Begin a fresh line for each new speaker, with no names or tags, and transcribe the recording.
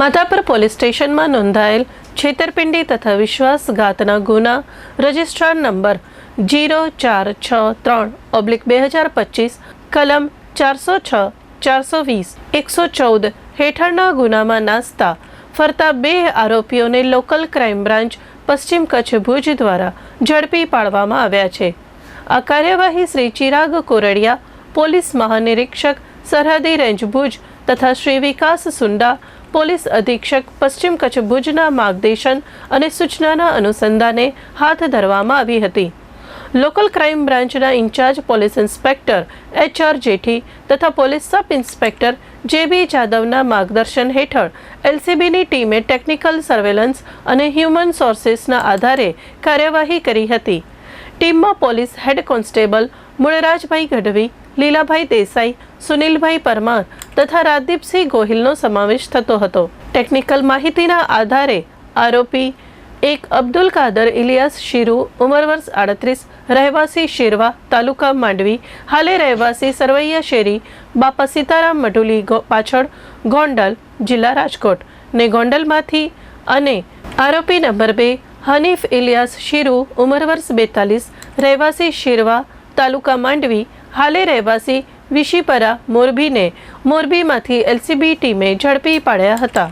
Madhapar police સ્ટેશનમાં નોંધાયેલ છેતરપિંડી તથા વિશ્વાસઘાતના ગુના. રજિસ્ટ્રાર નંબર જીરો ચાર છ ત્રણ ઓબ્લિક બે હજાર પચીસ, કલમ ચારસો છ, ચારસો વીસ, એકસો ચૌદ હેઠળના ગુનામાં નાસ્તા ફરતા બે આરોપીઓને લોકલ ક્રાઇમ બ્રાન્ચ પશ્ચિમ કચ્છ ભુજ દ્વારા ઝડપી પાડવામાં આવ્યા છે. આ કાર્યવાહી શ્રી ચિરાગ કોરડિયા, પોલીસ મહાનિરીક્ષક સરહદી રેન્જ ભુજ તથા શ્રી વિકાસ સુંડા, પોલીસ અધિક્ષક, પશ્ચિમ કચ્છ ભુજના માર્ગદર્શન અને સૂચનાના અનુસંધાને હાથ ધરવામાં આવી હતી. લોકલ ક્રાઇમ બ્રાન્ચના incharge police inspector H R Jethi તથા પોલીસ સબ ઇન્સ્પેક્ટર જે બી જાદવના માર્ગદર્શન હેઠળ એલસીબીની ટીમે ટેકનિકલ સર્વેલન્સ અને હ્યુમન સોર્સિસના આધારે કાર્યવાહી કરી હતી. ટીમમાં police head constable Mulrajbhai Gadhvi Lilabhai Desai, Sunilbhai Parmar તથા રાજદીપસિંહ ગોહિલનો સમાવેશ થતો હતો. ટેકનિકલ માહિતીના આધારે આરોપી એક અબ્દુલ કાદર ઇલિયાસ શીરુ, ઉંમર વર્ષ આડત્રીસ, રહેવાસી શેરવા તાલુકા માંડવી, હાલે રહેવાસી સરવૈયા શેરી, બાપા સીતારામ મઢુલી પાછળ ગોંડલ જિલ્લા રાજકોટ ને ગોંડલમાંથી અને આરોપી નંબર બે હનીફ ઇલિયાસ શીરુ, ઉંમર વર્ષ બેતાલીસ, રહેવાસી શેરવા તાલુકા માંડવી હાલે રહેવાસી વિશીપરા મોરબીને મોરબીમાંથી એલસીબી ટીમે ઝડપી પાડ્યા હતા.